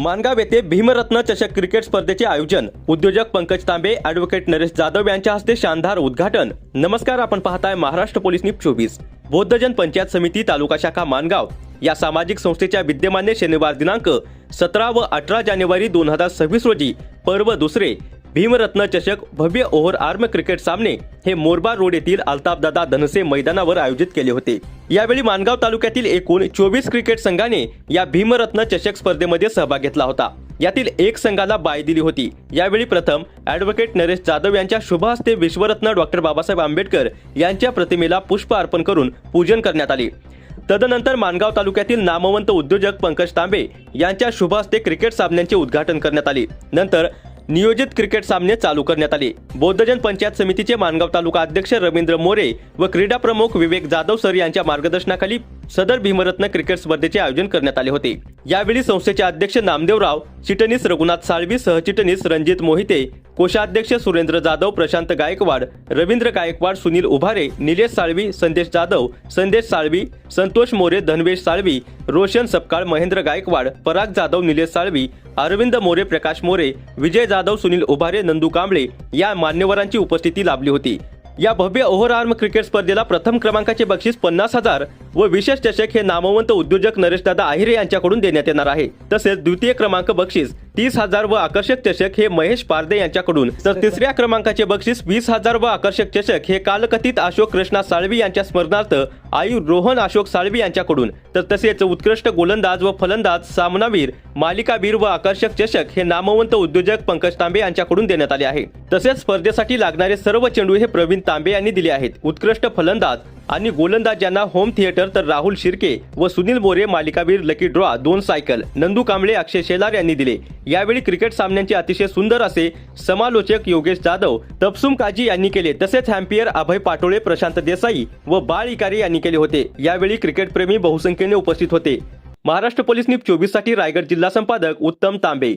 मानगाव येथे भीमरत्न चषक क्रिकेट स्पर्धेचे आयोजन. उद्योजक पंकज तांबे ॲडव्होकेट नरेश जाधव यांच्या हस्ते शानदार उद्घाटन. नमस्कार आपण पाहताय महाराष्ट्र पोलीस न्यूज चोवीस. बौद्धजन पंचायत समिती तालुका शाखा मानगाव या सामाजिक संस्थेच्या विद्यमाने शनिवार दिनांक सतरा व अठरा जानेवारी दोन हजार सव्वीस रोजी पर्व दुसरे भीमरत्न चषक भव्य ओव्हर आर्म क्रिकेट सामने हे मोरबा रोड येथील अल्ताफदादा धनसे मैदानावर आयोजित केले होते. यावेळी मानगाव तालुक्यातील एकूण चोवीस क्रिकेट संघाने या भीमरत्न चषक स्पर्धेमध्ये सहभाग घेतला होता. यातील एक संघाला बाय दिली होती. यावेळी प्रथम ॲडव्होकेट नरेश जाधव यांच्या शुभ हस्ते विश्वरत्न डॉक्टर बाबासाहेब आंबेडकर यांच्या प्रतिमेला पुष्प अर्पण करून पूजन करण्यात आले. तदनंतर मानगाव तालुक्यातील नामवंत उद्योजक पंकज तांबे यांच्या शुभ हस्ते क्रिकेट सामन्यांचे उद्घाटन करण्यात आले. नंतर नियोजित क्रिकेट सामने चालू करण्यात आले. बौद्धजन पंचायत समितीचे मानगाव तालुका अध्यक्ष रवींद्र मोरे व क्रीडा प्रमुख विवेक जाधव सर यांच्या मार्गदर्शनाखाली सदर भीमरत्न क्रिकेट स्पर्धेचे आयोजन करण्यात आले होते. यावेळी संस्थेचे अध्यक्ष नामदेवराव चिटणीस रघुनाथ साळवी सहचिटणीस रणजित मोहिते कोषाध्यक्ष सुरेंद्र जाधव प्रशांत गायकवाड रवींद्र गायकवाड सुनील उभारे निलेश साळवी संदेश जाधव संदेश साळवी संतोष मोरे धनवेश साळवी रोशन सपकाळ महेंद्र गायकवाड पराग जाधव निलेश साळवी अरविंद मोरे प्रकाश मोरे विजय जाधव सुनील उभारे नंदू कांबळे या मान्यवरांची उपस्थिती लाभली होती. या भव्य ओव्हर आर्म क्रिकेट स्पर्धेला प्रथम क्रमांकाचे बक्षीस पन्नास हजार व विशेष चषक हे नामवंत उद्योजक नरेशदादा आहिरे यांच्याकडून देण्यात येणार आहे. तसेच द्वितीय क्रमांक बक्षीस तीस हजार व आकर्षक चषक हे महेश पारदे यांच्याकडून. तर तिसऱ्या क्रमांकाचे बक्षीस वीस हजार व आकर्षक चषक हे कालकथित अशोक कृष्णा साळवी यांच्या स्मरणार्थ आई रोहन अशोक साळवी यांच्याकडून. तर तसेच उत्कृष्ट गोलंदाज व फलंदाज सामनावीर मालिकावीर व आकर्षक चषक हे नामवंत उद्योजक पंकज तांबे यांच्याकडून देण्यात आले आहे. तसेच स्पर्धेसाठी लागणारे सर्व चेंडू हे प्रवीण तांबे यांनी दिले आहेत. उत्कृष्ट फलंदाज आणि गोलंदाज यांना होम थिएटर तर राहुल शिर्के व सुनील मोरे मालिकावीर लकी ड्रॉ दोन सायकल नंदू कांबळे अक्षय शेलार यांनी दिले. यावेळी क्रिकेट सामन्यांचे अतिशय सुंदर असे समालोचक योगेश जाधव तपसुम काजी यांनी केले तसेच हॅम्पियर अभय पाटोळे प्रशांत देसाई व बाळ इकारी यांनी केले होते. यावेळी क्रिकेट प्रेमी बहुसंख्येने उपस्थित होते. महाराष्ट्र पोलीस न्यूज चोवीससाठी रायगड जिल्हा संपादक उत्तम तांबे.